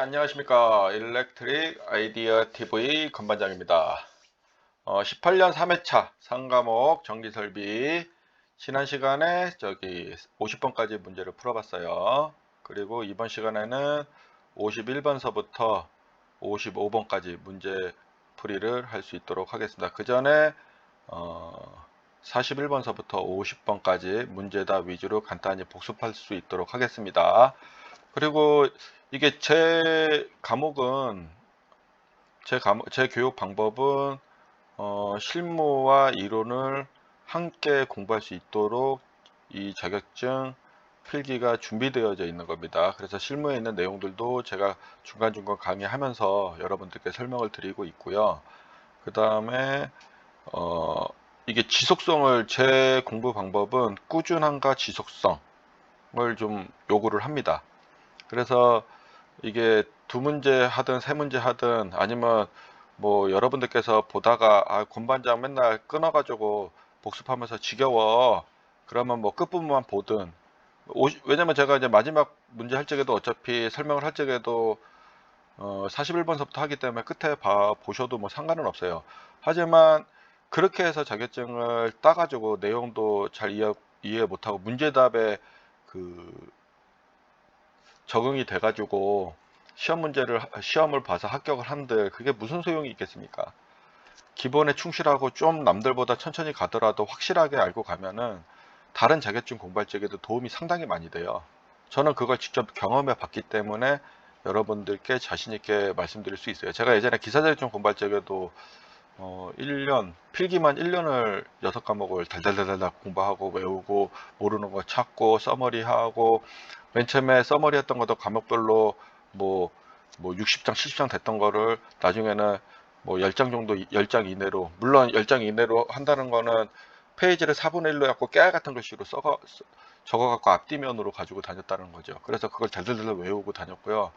안녕하십니까. 일렉트릭 아이디어 TV 건반장입니다. 어, 18년 3회차 상과목 전기설비 지난 시간에 저기 50번까지 문제를 풀어봤어요. 그리고 이번 시간에는 51번서부터 55번까지 문제 풀이를 할 수 있도록 하겠습니다. 그 전에 어, 41번서부터 50번까지 문제답 위주로 간단히 복습할 수 있도록 하겠습니다 그리고 이게 제 과목은 제 과목 제 교육 방법은 어, 실무와 이론을 함께 공부할 수 있도록 이 자격증 필기가 준비되어져 있는 겁니다. 그래서 실무에 있는 내용들도 제가 중간중간 강의하면서 여러분들께 설명을 드리고 있고요. 그 다음에 어, 이게 지속성을 제 공부 방법은 꾸준함과 지속성을 좀 요구를 합니다. 그래서 이게 두 문제 하든 세 문제 하든 아니면 뭐 여러분들께서 보다가 아 건반장 맨날 끊어가지고 복습하면서 지겨워. 그러면 뭐 끝부분만 보든. 왜냐면 제가 이제 마지막 문제 할 적에도 어차피 설명을 할 적에도 어 41번서부터 하기 때문에 끝에 봐 보셔도 뭐 상관은 없어요. 하지만 그렇게 해서 자격증을 따가지고 내용도 잘 이해, 이해 못하고 문제답에 그 적응이 돼가지고 시험 문제를 시험을 봐서 합격을 한들 그게 무슨 소용이 있겠습니까? 기본에 충실하고 좀 남들보다 천천히 가더라도 확실하게 알고 가면은 다른 자격증 공부할 적에도 도움이 상당히 많이 돼요. 저는 그걸 직접 경험해 봤기 때문에 여러분들께 자신 있게 말씀드릴 수 있어요. 제가 예전에 기사 자격증 공부할 적에도 어 1년 필기만 1년을 6과목을 달달달달 공부하고 외우고 모르는 거 찾고 서머리하고 맨 처음에 서머리 했던 것도 과목별로 뭐, 뭐 60장, 70장 됐던 거를 나중에는 뭐 10장 정도, 10장 이내로, 물론 10장 이내로 한다는 거는 페이지를 4분의 1로 해갖고 깨알 같은 글씨로 써가, 적어갖고 앞뒤면으로 가지고 다녔다는 거죠. 그래서 그걸 달달달 외우고 다녔고요.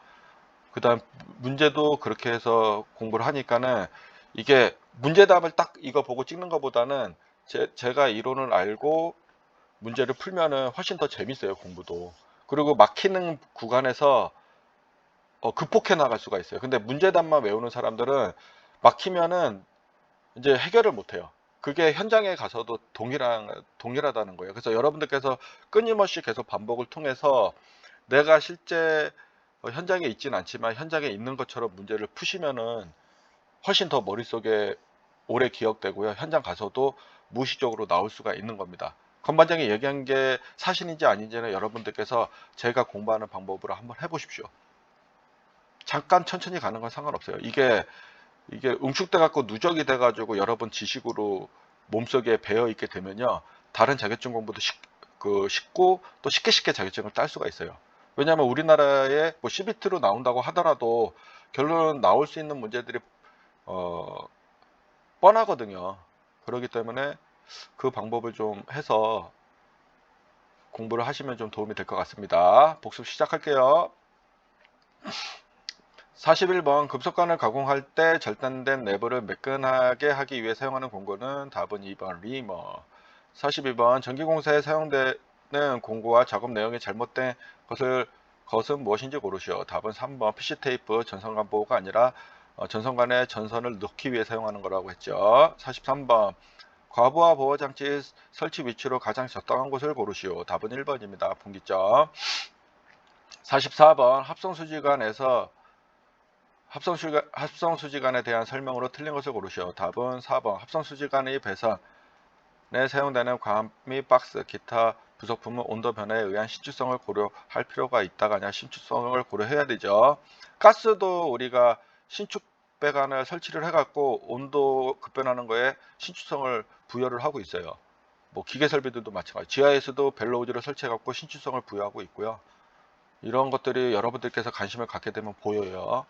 그 다음 문제도 그렇게 해서 공부를 하니까는 이게 문제답을 딱 이거 보고 찍는 것보다는 제, 제가 이론을 알고 문제를 풀면은 훨씬 더 재밌어요 공부도 그리고 막히는 구간에서 어, 극복해 나갈 수가 있어요. 근데 문제답만 외우는 사람들은 막히면은 이제 해결을 못 해요. 그게 현장에 가서도 동일한, 동일하다는 거예요. 그래서 여러분들께서 끊임없이 계속 반복을 통해서 내가 실제 어, 현장에 있진 않지만 현장에 있는 것처럼 문제를 푸시면은 훨씬 더 머릿속에 오래 기억되고요. 현장 가서도 무의식적으로 나올 수가 있는 겁니다. 건반장이 얘기한 게 사실인지 아닌지는 여러분들께서 제가 공부하는 방법으로 한번 해보십시오. 잠깐 천천히 가는 건 상관없어요. 이게 이게 응축돼 갖고 누적이 돼 가지고 여러분 지식으로 몸속에 배어 있게 되면요. 다른 자격증 공부도 쉽, 그 쉽고 또 쉽게 쉽게 자격증을 딸 수가 있어요. 왜냐하면 우리나라에 뭐 CBT로 나온다고 하더라도 결론은 나올 수 있는 문제들이 어 뻔하거든요. 그렇기 때문에 그 방법을 좀 해서 공부를 하시면 좀 도움이 될 것 같습니다. 복습 시작할게요. 41번 급속관을 가공할 때 절단된 내부를 매끈하게 하기 위해 사용하는 공구는 답은 2번 리머 42번 전기공사에 사용되는 공구와 작업 내용이 잘못된 것을 것은 무엇인지 고르시오. 답은 3번 PC 테이프 전선관 보호가 아니라 어, 전선관에 전선을 넣기 위해 사용하는 거라고 했죠. 43번 과부하 보호 장치 설치 위치로 가장 적당한 곳을 고르시오. 답은 1번입니다. 분기점. 44번 합성수지관에서 합성수지관, 합성수지관에 대한 설명으로 틀린 것을 고르시오. 답은 4번 합성수지관의 배선에 사용되는 과미 박스, 기타 부속품은 온도 변화에 의한 신축성을 고려할 필요가 있다가 아니라 신축성을 고려해야 되죠. 가스도 우리가 신축 배관을 설치를 해갖고 온도 급변하는 거에 신축성을 부여를 하고 있어요. 뭐 기계 설비들도 마찬가지. 지하에서도 벨로우즈를 설치해갖고 신축성을 부여하고 있고요. 이런 것들이 여러분들께서 관심을 갖게 되면 보여요.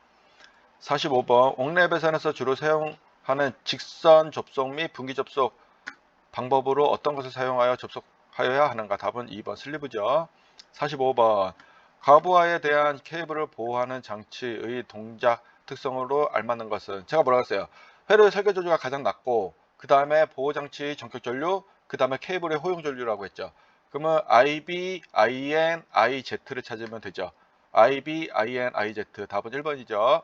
45번 옥내 배선에서 주로 사용하는 직선 접속 및 분기 접속 방법으로 어떤 것을 사용하여 접속하여야 하는가? 답은 2번 슬리브죠. 45번 가부하에 대한 케이블을 보호하는 장치의 동작 특성으로 알맞는 것은 제가 뭐라고 했어요 회로의 설계 조주가 가장 낮고 그 다음에 보호 장치 전격 전류 그 다음에 케이블의 호용 전류라고 했죠 그러면 IB, IN, IZ를 찾으면 되죠 IB, IN, IZ 답은 1번이죠.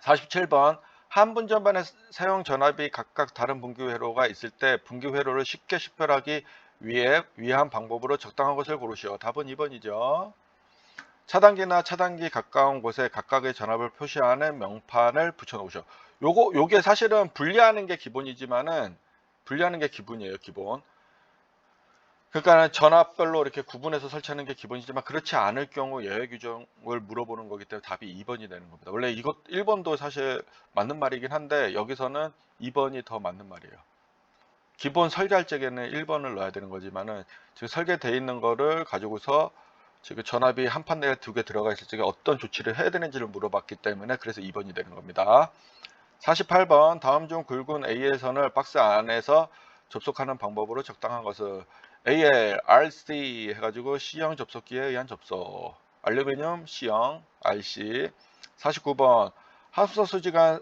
47번 한 분 전반의 사용 전압이 각각 다른 분기 회로가 있을 때 분기 회로를 쉽게 식별하기 위해 위한 방법으로 적당한 것을 고르시오. 답은 2번이죠. 차단기나 차단기 가까운 곳에 각각의 전압을 표시하는 명판을 붙여 놓으셔. 요거 요게 사실은 분리하는 게 기본이지만은 분리하는 게 기본이에요, 기본. 그러니까 전압별로 이렇게 구분해서 설치하는 게 기본이지만 그렇지 않을 경우 예외 규정을 물어보는 거기 때문에 답이 2번이 되는 겁니다. 원래 이것 1번도 사실 맞는 말이긴 한데 여기서는 2번이 더 맞는 말이에요. 기본 설계할 적에는 1번을 넣어야 되는 거지만은 지금 설계되어 있는 거를 가지고서 지금 전압이 한 판 내에 두 개 들어가 있을 적에 어떤 조치를 해야 되는지를 물어봤기 때문에 그래서 2번이 되는 겁니다. 48번 다음 중 굵은 AL선을 박스 안에서 접속하는 방법으로 적당한 것은 AL, RC 해가지고 C형 접속기에 의한 접속 알루미늄 C형, RC 49번 합성 수지간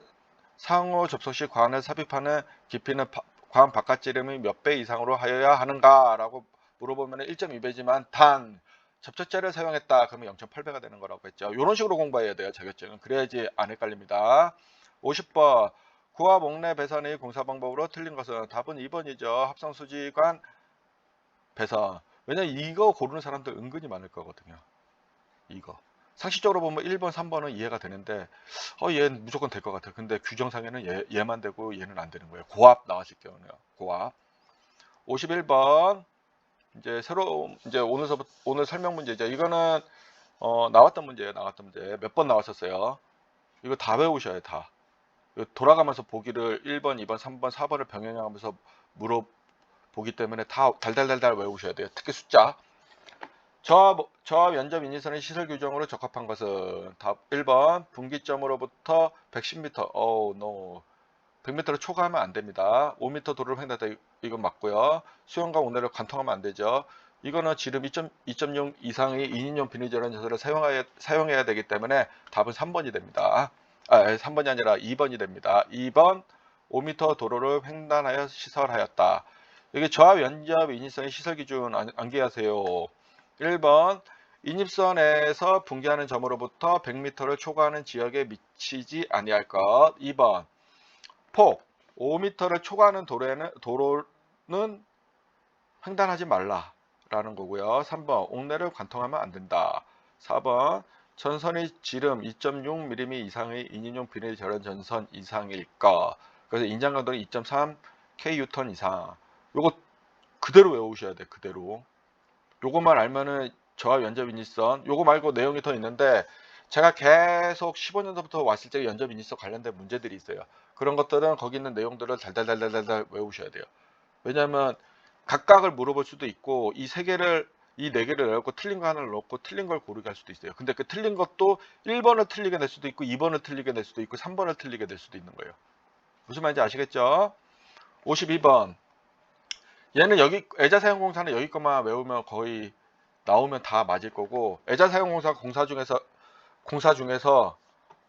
상호 접속 시 관을 삽입하는 깊이는 바- 관 바깥 지름이 몇 배 이상으로 하여야 하는가 라고 물어보면 1.2배지만 단 접촉제를 사용했다. 그러면 0.8배가 되는 거라고 했죠. 이런 식으로 공부해야 돼요 자격증은. 그래야지 안 헷갈립니다. 50번. 구와 목내 배선의 공사 방법으로 틀린 것은 답은 2번이죠. 합성 수지관 배선. 왜냐면 이거 고르는 사람들 은근히 많을 거거든요. 이거. 상식적으로 보면 1번 3번은 이해가 되는데 어 얘는 무조건 될 것 같아 근데 규정상에는 얘, 얘만 되고 얘는 안 되는 거예요. 고압 나왔을 경우는요. 고압. 51번 이제 새로 이제 오늘서부터 오늘 설명 문제죠. 이거는 어, 나왔던 문제예요. 나왔던 문제. 몇 번 나왔었어요? 이거 다 외우셔야 다. 돌아가면서 보기를 1번 2번 3번 4번을 병행하면서 물어보기 때문에 다 달달달달 외우셔야 돼요. 특히 숫자. 저압, 저압 연접 인위선의 시설 규정으로 적합한 것은 답 1번 분기점으로부터 110m 어우 노 100m를 초과하면 안 됩니다. 5m 도로를 횡단다 이건 맞고요. 수영과 온내를 관통하면 안 되죠. 이거는 지름 2.0 이상의 2인용 비닐전원 전선을 사용해야, 사용해야 되기 때문에 답은 3번이 됩니다. 아 3번이 아니라 2번이 됩니다. 2번 5m 도로를 횡단하여 시설하였다. 여기 저압 연접 인위선의 시설 기준 안- 암기하세요. 1번 인입선에서 분기하는 점으로부터 100m를 초과하는 지역에 미치지 아니할 것. 2번 폭 5m를 초과하는 도로에는, 도로는 횡단하지 말라라는 거고요. 3번 옥내를 관통하면 안 된다. 4번 전선의 지름 2.6mm 이상의 인인용 비닐 절연 전선 이상일 것. 그래서 인장 강도는 2.3 kN 이상. 요거 그대로 외우셔야 돼. 그대로. 요것만 알면은 저압 연접 인일선 요거 말고 내용이 더 있는데 제가 계속 15년도부터 왔을 때 연접 인일선 관련된 문제들이 있어요. 그런 것들은 거기 있는 내용들을 달달달달달 외우셔야 돼요. 왜냐하면 각각을 물어볼 수도 있고 이 세 개를 이 네 개를 넣고 틀린 거 하나를 넣고 틀린 걸 고르게 할 수도 있어요. 근데 그 틀린 것도 1번을 틀리게 낼 수도 있고 2번을 틀리게 낼 수도 있고 3번을 틀리게 낼 수도 있는 거예요. 무슨 말인지 아시겠죠? 52번 얘는 여기 애자 사용공사는 여기 것만 외우면 거의 나오면 다 맞을 거고 애자 사용공사 공사 중에서 공사 중에서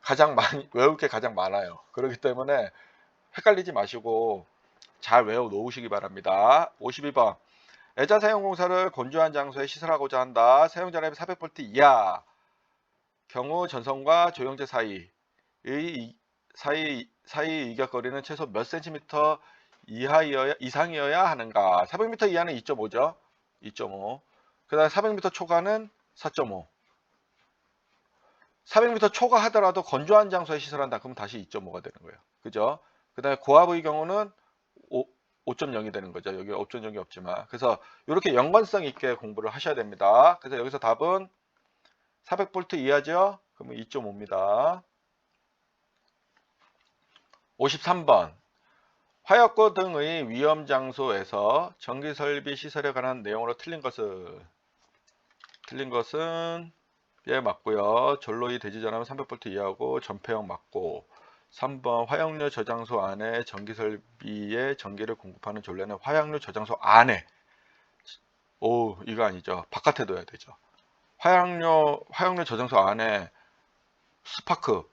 가장 많이 외울 게 가장 많아요. 그렇기 때문에 헷갈리지 마시고 잘 외워 놓으시기 바랍니다. 52번 애자 사용 공사를 건조한 장소에 시설하고자 한다. 사용 전압이 400V 이하 경우 전선과 조영제 사이의 이- 사이 사이 이격거리는 최소 몇 센티미터 이하이어야 이상이어야 하는가? 400m 이하는 2.5죠. 2.5. 그다음에 400m 초과는 4.5. 400m 초과하더라도 건조한 장소에 시설한다. 그럼 다시 2.5가 되는 거예요. 그죠? 그 다음에 고압의 경우는 5, 5.0이 되는 거죠. 여기 5.0이 없지만. 그래서 이렇게 연관성 있게 공부를 하셔야 됩니다. 그래서 여기서 답은 400V 이하죠? 그러면 2.5입니다. 53번 화약고 등의 위험 장소에서 전기 설비 시설에 관한 내용으로 틀린 것은 틀린 것은 예 맞고요. 전로의 대지 전압은 300V 이하고 전폐형 맞고 3번 화약류 저장소 안에 전기 설비에 전기를 공급하는 전례는 화약류 저장소 안에 오 이거 아니죠. 바깥에 둬야 되죠. 화약류 화약류 저장소 안에 스파크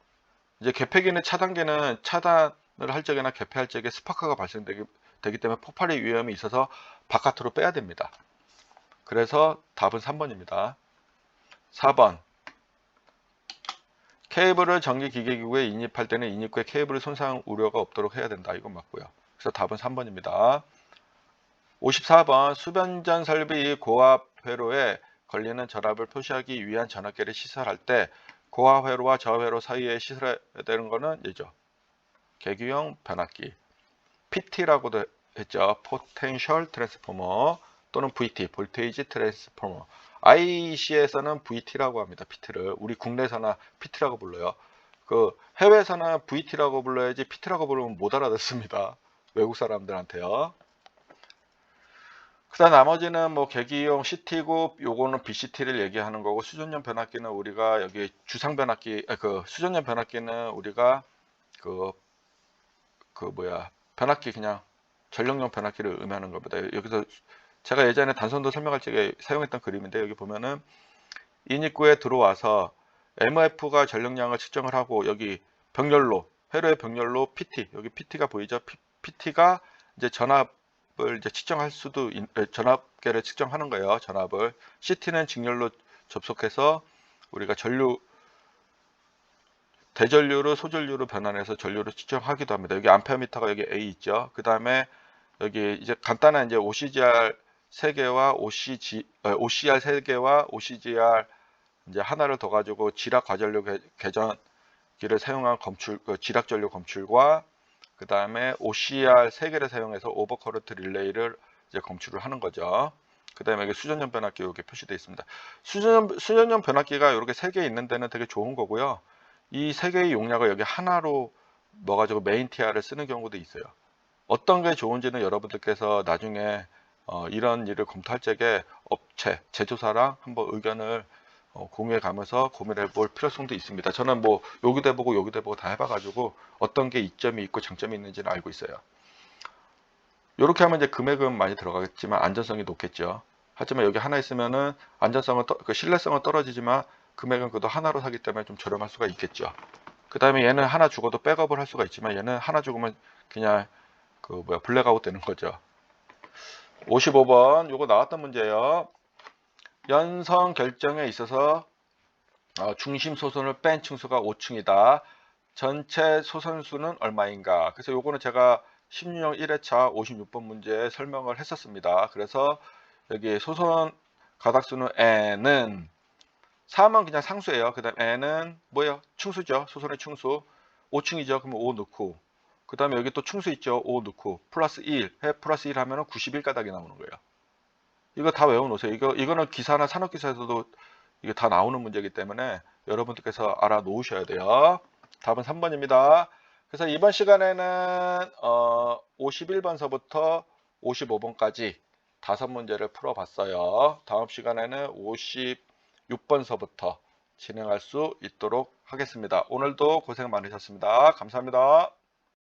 이제 개폐기는 차단기는 차단을 할 적이나 개폐할 적에 스파크가 발생되기 되기 때문에 폭발의 위험이 있어서 바깥으로 빼야 됩니다. 그래서 답은 3번입니다. 4번 케이블을 전기 기계기구에 인입할 때는 인입구에 케이블을 손상 우려가 없도록 해야 된다. 이건 맞고요. 그래서 답은 3번입니다. 54번 수변전 설비 고압 회로에 걸리는 전압을 표시하기 위한 전압계를 시설할 때 고압 회로와 저회로 사이에 시설해야 되는 거는 얘죠. 계기형 변압기 PT라고도 했죠. Potential Transformer 또는 VT, Voltage Transformer. IC에서는 VT라고 합니다. PT를 우리 국내에서나 PT라고 불러요. 그 해외에서는 VT라고 불러야지 PT라고 부르면 못 알아듣습니다. 외국 사람들한테요. 그다음 나머지는 뭐 계기용 CT고 요거는 BCT를 얘기하는 거고 수전용 변압기는 우리가 여기 주상 변압기 아, 그 수전용 변압기는 우리가 그그 뭐야 변압기 그냥 전력용 변압기를 의미하는 겁니다. 여기서 제가 예전에 단선도 설명할 적에 사용했던 그림인데 여기 보면은 인입구에 들어와서 MF가 전력량을 측정을 하고 여기 병렬로 회로의 병렬로 PT 여기 PT가 보이죠? PT가 이제 전압을 이제 측정할 수도 전압계를 측정하는 거예요. 전압을 CT는 직렬로 접속해서 우리가 전류 대전류로 소전류로 변환해서 전류를 측정하기도 합니다. 여기 암페어미터가 여기 A 있죠. 그 다음에 여기 이제 간단한 이제 OCGR 3개와 OCG, 어, OCR 3개와 OCGR 이제 하나를 더 가지고 지락 과전류 개- 개전기를 사용한 검출, 그 지락 전류 검출과 그 다음에 OCR 3개를 사용해서 오버커런트 릴레이를 이제 검출을 하는 거죠. 그 다음에 여기 수전용 변압기 이렇게 표시되어 있습니다. 수전, 수전용 변압기가 이렇게 3개 있는 데는 되게 좋은 거고요. 이세 개의 용량을 여기 하나로 넣어가지고 메인 티아를 쓰는 경우도 있어요. 어떤 게 좋은지는 여러분들께서 나중에 어, 이런 일을 검토할 적에 업체, 제조사랑 한번 의견을 어, 공유해 가면서 고민해 볼 필요성도 있습니다. 저는 뭐 여기도 해보고 여기도 해보고 다 해봐가지고 어떤 게 이점이 있고 장점이 있는지는 알고 있어요. 이렇게 하면 이제 금액은 많이 들어가겠지만 안전성이 높겠죠. 하지만 여기 하나 있으면은 안전성은 떠, 그 신뢰성은 떨어지지만 금액은 그래도 하나로 사기 때문에 좀 저렴할 수가 있겠죠. 그 다음에 얘는 하나 죽어도 백업을 할 수가 있지만 얘는 하나 죽으면 그냥 그 뭐야 블랙아웃 되는 거죠. 55번 요거 나왔던 문제예요. 연성 결정에 있어서 어, 중심 소선을 뺀 층수가 5층이다. 전체 소선수는 얼마인가? 그래서 요거는 제가 16형 1회차 56번 문제에 설명을 했었습니다. 그래서 여기 소선 가닥수는 n은 4만 그냥 상수예요. 그 다음 n은 뭐예요? 충수죠. 소선의 충수. 5층이죠. 그러면 5 넣고 그 다음에 여기 또 충수 있죠. 5 넣고 플러스 1 해 플러스 1 하면 91가닥이 나오는 거예요. 이거 다 외워놓으세요. 이거 이거는 기사나 산업기사에서도 이게 다 나오는 문제이기 때문에 여러분들께서 알아 놓으셔야 돼요. 답은 3번입니다. 그래서 이번 시간에는 어, 51번서부터 55번까지 다섯 문제를 풀어봤어요. 다음 시간에는 56번서부터 진행할 수 있도록 하겠습니다. 오늘도 고생 많으셨습니다. 감사합니다.